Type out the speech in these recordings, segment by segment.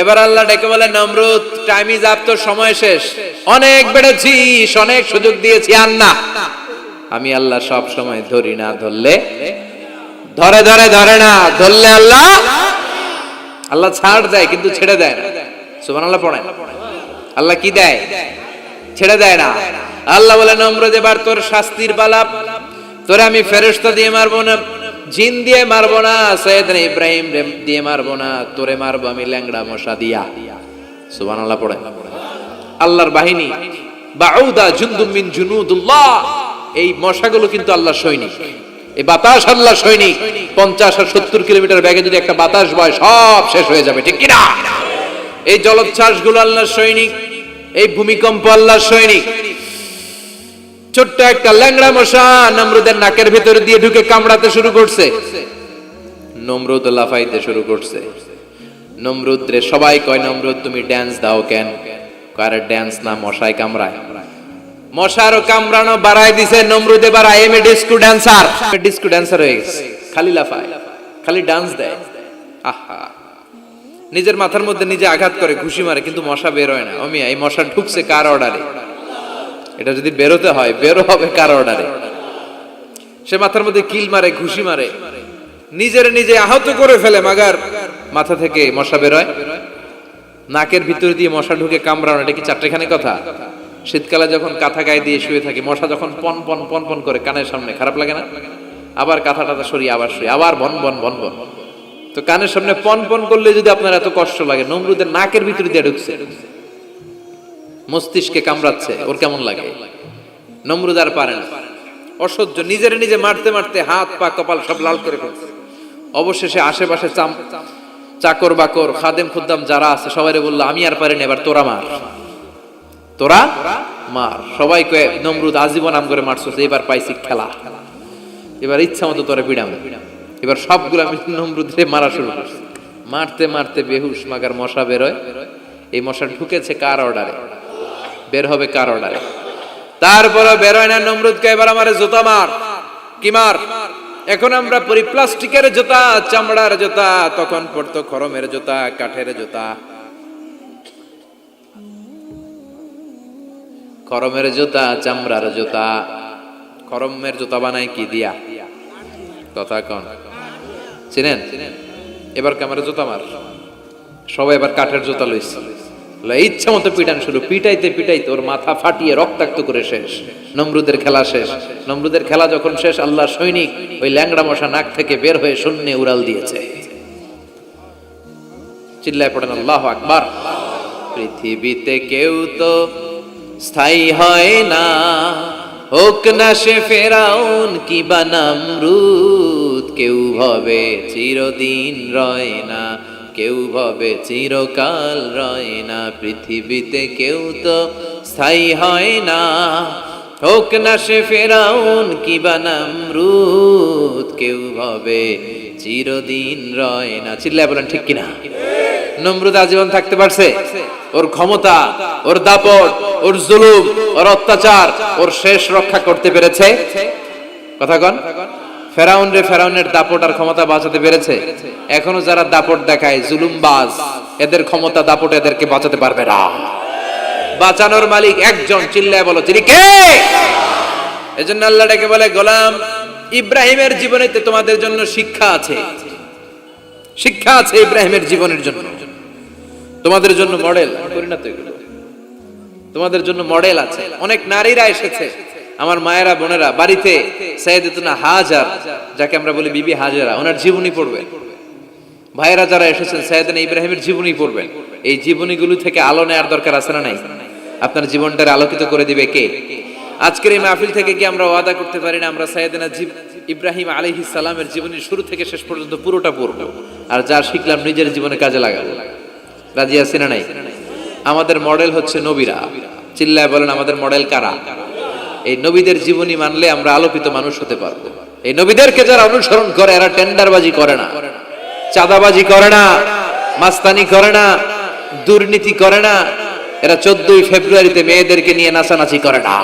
এবার আল্লাহ ডেকে বলে, নমরুদ টাইম ইজ আপ তোর সময় শেষ। অনেক বেড়েছিস অনেক সুযোগ দিয়েছি আর না। আমি আল্লাহ সব সময় ধরি না, ধরলে? ধরে ধরে ধরে না, ধরলে আল্লাহ? আল্লাহ ছাড় দেয়, কিন্তু ছেড়ে দেয় না। সুবান আল্লাহ পড়েন। আল্লাহ কি দেয়? ছেড়ে দেয় না। আল্লাহ বলে, নম্রদ, এবার তোর শাস্তির পালাপ তোরে আমি ফেরেশতা দিয়ে মারবো না। জিন দিয়ে মারবো না সৈয়দ ইব্রাহিম দিয়ে মারবো না, তোরে মারবো আমি ল্যাংড়া মশা দিয়া। সুবান আল্লাহ পড়ে। আল্লাহর বাহিনী, বাউদা জুন্দুম মিন জুনুদুল্লাহ। এই মশাগুলো কিন্তু আল্লাহর সৈনিক। এই বাতাস আল্লাহর সৈনিক। পঞ্চাশ আর সত্তর কিলোমিটার ব্যাগে যদি একটা বাতাস বয়, সব শেষ হয়ে যাবে, ঠিক কিনা? এই জলোচ্ছ্বাসগুলো আল্লাহর সৈনিক, এই ভূমিকম্প আল্লাহর সৈনিক। ছোট্ট একটা ল্যাংড়া মশা নমরুদের নাকের ভিতরে দিয়ে ঢুকে কামড়াতে শুরু করছে। নমরুদ লাফাইতে শুরু করছে। নমরুদ রে সবাই কয়, নমরুদ, তুমি ড্যান্স দাও কেন? কারে ড্যান্স না, মশাই কামড়ায়। মশারও কামড়ানো বাড়াই দিছে। নমরুদ এবার I am a disco dancer disco dancer হয়ে গেছে। খালি লাফায়, খালি ডান্স দেয়। আহা। নিজের মাথার মধ্যে নিজে আঘাত করে, ঘুষি মারে, কিন্তু মশা বের হয় না। অমিয়া, এই মশা ঢুকছে কার অর্ডারে এটা যদি বেরোতে হয়, বেরো হবে কার অর্ডারে সে মাথার মধ্যে কিল মারে, ঘুষি মারে। নিজের নিজে আহত করে ফেলে, মাগার মাথা থেকে মশা বেরোয়। নাকের ভিতর দিয়ে মশা ঢুকে কামড়ানো, এটা কি চারটেখানি কথা? শীতকালে যখন কাঁথা গায়ে দিয়ে শুয়ে থাকি, মশা যখন পন পন পন পন করে কানের সামনে, খারাপ লাগে না? আবার কাঁথা টাথা সরিয়ে আবার শুয়ে, আবার বন বন বন বন। তো কানের সামনে পন পন করলে যদি আপনার এত কষ্ট লাগে, নমরুদের নাকের ভিতরে দিয়ে ঢুকছে। মস্তিষ্কে কামড়াচ্ছে, ওর কেমন লাগে? নমরুদ আর পারে না। অসহ্য, নিজের নিজে মারতে মারতে হাত, পা, কপাল সব লাল করে ফেলছে। অবশেষে আশেপাশে চাকর বাকর, খাদেম খুদ্দাম যারা আছে সবাই বলল, আমি আর পারিনি, এবার তোরা মার। তোরা মার। সবাই কয়ে, নমরুদ, আজীবন আম করে মারছো এবার পাইছি খেলা। এবার ইচ্ছা মতো তোরা পিড়াম। এবার সবগুলো আমি নমরুদে মারা শুরু করছি। মারতে মারতে বেহুশ, মাগার মশা বেরোয়। এই মশা ঢুকেছে কার অর্ডারে? বের হবে কার অর্ডারে তারপরে বেরোয় না নমরুদকে এবার আমার জুতা মার। কি মার? এখন আমরা পরি প্লাস্টিকের জুতা, চামড়ার জুতা, তখন পড়তো খরমের জুতা, কাঠের জুতা। খরমের জুতা, চামড়ার জুতা। খরমের জুতা বানায় কি দিয়া? কথা কন। চিনেন? এবার ক্যামেরা জুতা মার? সবাই এবার কাঠের জুতা লইছে। ইচ্ছা মতো পিটান শুরু পিটাইতে পিটাইতে ওর মাথা ফাটিয়ে রক্তাক্ত করে শেষ। নমরুদের খেলা শেষ। নমরুদের খেলা যখন শেষ, আল্লাহ সৈনিক ওই ল্যাংড়া মশা নাক থেকে বের হয়ে শূন্যে উড়াল দিয়েছে। চিল্লায় পড়েন, আল্লাহ আকবার। পৃথিবীতে কেউ তো স্থায়ী হয় না। হোক না সে ফেরাউন কি বানামরুদ কেউ ভবে চিরদিন রয় না। কেউ ভবে চিরকাল রয় না, পৃথিবীতে কেউ তো স্থায়ী হয় না। হোক না সে ফেরাউন কি বানামরুদ কেউ ভবে চিরদিন রয় না। চিল্লায় বলেন ঠিক কিনা? নমরুদ আজীবন থাকতে পারছে? ওর ক্ষমতা, ওর দাপট, ওর জুলুম, ওর অত্যাচার, ওর শেষ রক্ষা করতে পেরেছে। কথা কন। ফেরাউন রে ফেরাউনের দাপট আর ক্ষমতা বাঁচাতে পেরেছে। এখনও যারা দাপট দেখায়, জুলুমবাজ, এদের ক্ষমতা দাপট এদেরকে বাঁচাতে পারবে না। বাঁচানোর মালিক একজন, চিল্লায় বলো তিনি কে? এজন্য আল্লাহ ডেকে বলে, গোলাম, ইব্রাহিমের জীবনেতে তোমাদের জন্য শিক্ষা আছে। শিক্ষা আছে ইব্রাহিমের জীবনের জন্য। তোমাদের জন্য মডেল করি না তো তোমাদের জন্য মডেল আছে। অনেক নারীরা এসেছে। আমার মায়েরা, বোনেরা, বাড়িতে সাইয়েদতুনা হাজার, যাকে আমরা বলি বিবি হাজারা, ওনার জীবনী পড়বে। ভাইয়েরা যারা এসেছেন সাইয়েদনা ইব্রাহিমের জীবনী পড়বেন এই জীবনীগুলো থেকে আলো নেওয়ার দরকার আছে না নাই? আপনার জীবনটার আলোকিত করে দিবে কে? আজকের এই মাহফিল থেকে কি আমরা ওয়াদা করতে পারি না? আমরা সাইয়েদনা ইব্রাহিম আলাইহিস সালামের জীবনী শুরু থেকে শেষ পর্যন্ত পুরোটা পড়ব। আর যা শিখলাম নিজের জীবনে কাজে লাগাবো। রাজি আছি না নাই? আমাদের মডেল হচ্ছে নবীরা। চিল্লায় বলেন, আমাদের মডেল কারা? এই নবীদের জীবনী মানলে আমরা আলোকিত মানুষ হতে পারব। এই নবীদেরকে যারা অনুসরণ করে, এরা টেন্ডারবাজি করে না, চাঁদাবাজি করে না, মাস্তানি করে না, দুর্নীতি করে না। এরা চোদ্দই ফেব্রুয়ারিতে মেয়েদেরকে নিয়ে নাচানাচি করে না।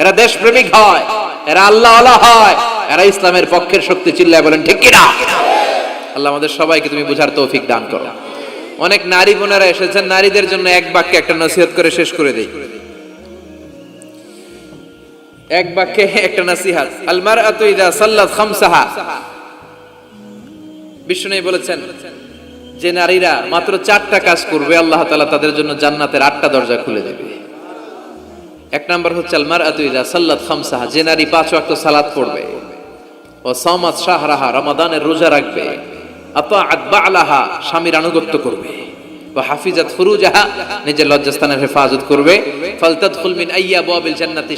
এরা দেশপ্রেমিক হয়, এরা আল্লাহ আল্লাহ হয়, এরা ইসলামের পক্ষের শক্তি চিল্লায় বলেন, ঠিক কিনা? আল্লাহ আমাদের সবাইকে তুমি বুঝার তৌফিক দান করো। অনেক নারী বোনেরা এসেছেন, নারীদের জন্য এক বাক্যে একটা নসিহত করে শেষ করে দেই। এক বাক্যে একটা নসিহাত আলমার আতু ইদা সাল্লাত খামসাহা। বিষ্ণু বলেছেন, যে নারীরা মাত্র চারটা কাজ করবে, আল্লাহ তাআলা তাদের জন্য জান্নাতের আটটা দরজা খুলে দেবে। এক নাম্বার হচ্ছে আলমার আতু ইদা সাল্লাত খামসাহা। যে নারী পাঁচ ওয়াক্ত সালাত পড়বে ও সামাত শাহরাহা, রমাদানের রোজা রাখবে, আতাআত বালাহা, স্বামীর আনুগত্য করবে। হাফিজাত ফুরুজাহা, নিজের লজ্জাস্থানের হেফাজত করবে। ফালতাদখুল মিন আইয়া বাবিল জান্নাতি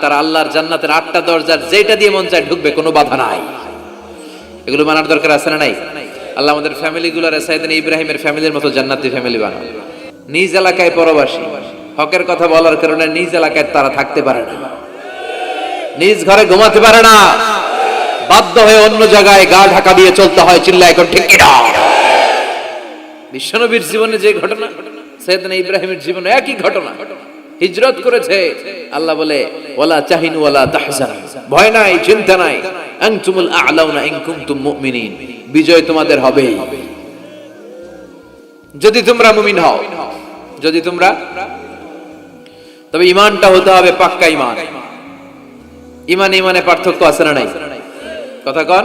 তারা আল্লাহর জান্নাতের আটটা দরজার যেটা দিয়ে মন চায় ঢুকবে, কোনো বাধা নাই। এগুলো মানার দরকার আছে না নাই? আল্লাহ আমাদের ইব্রাহিমের ফ্যামিলির মতো জান্নাতি ফ্যামিলি নিজ এলাকায় পরবাসী, হকের কথা বলার কারণে নিজ এলাকায় তারা থাকতে পারে না। নিজ ঘরে ঘুমাতে পারে না। বাধ্য হয়ে অন্য জায়গায় গা ঢাকা দিয়ে চলতে হয় চিল্লা এখন ঠিক কিনা? বিশ্বনবীর জীবনে যে ঘটনা, সৈয়দনা ইব্রাহিমের জীবনে একই ঘটনা। হিজরত করেছে, আল্লাহ বলে, ওয়ালা চাহিনু ওয়ালা তাহজান। ভয় নাই, চিন্তা নাই। আনতুমুল আ'লাউনা ইন কুনতুম মুমিনিন। বিজয় তোমাদের হবেই যদি তোমরা মুমিন হও, যদি তোমরা তবে ইমানটা হতে হবে পাক্কা ইমান ইমান ইমানে পার্থক্য আছে না নাই? কথা কন।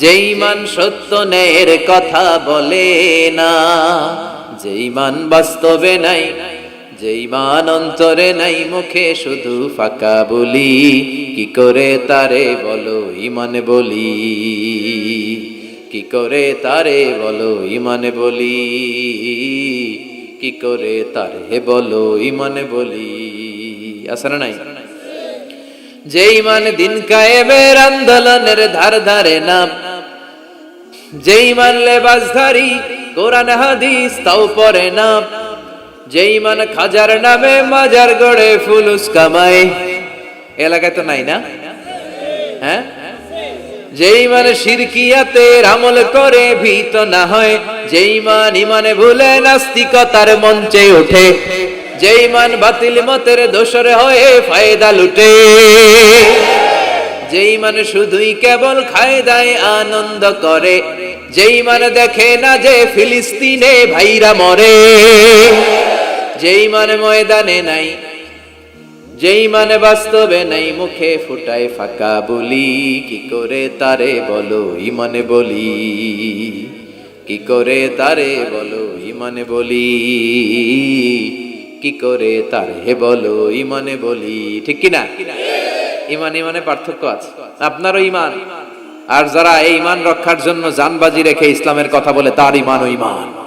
যেই মান সত্য ন্যায়ের কথা বলে না, যেই মান বাস্তবে নাই, যেই মান অন্তরে নাই, মুখে শুধু ফাঁকা বলি, কি করে তারে বলো ইমানে বলি? কি করে তারে বলো ইমানে বলি? কি করে তারে বলো ইমানে বলি? না নাই? যেই মানে দিন কায়েমের আন্দোলনের ধার ধারে নাম যেই মান লেবাসধারী কোরআন, হাদিস, তাও পরে না। যেই মান খাজার নামে, মাজার গড়ে ফুলুস কামায় এলাকায় তো নাই না? হ্যাঁ? যেই মানে শিরকিয়াতে আমল করে, ভীত না হয়। যেই মান ইমানে ভুলে, নাস্তিকতার মঞ্চে ওঠে যেই মান বাতিল মতের দোষর হয়ে, ফায়দা লুটে। যেই মানে শুধুই কেবল খায় দায় আনন্দ করে, যেই মানে দেখে না যে ফিলিস্তিনে ভাইরা মরে, যেই মানে ময়দানে নাই, যেই মানে বাস্তবে নাই, মুখে ফুটায় ফাঁকা বলি, কি করে তারে বলো ইমানে বলি? কি করে তারে বলো ইমানে বলি? কি করে তারে বলো ইমানে বলি? ঠিক কিনা? ইমান, ইমানে পার্থক্য আছে। আপনারও ইমান। আর যারা এই ইমান রক্ষার জন্য জানবাজি রেখে ইসলামের কথা বলে, তার ইমান ও ইমান।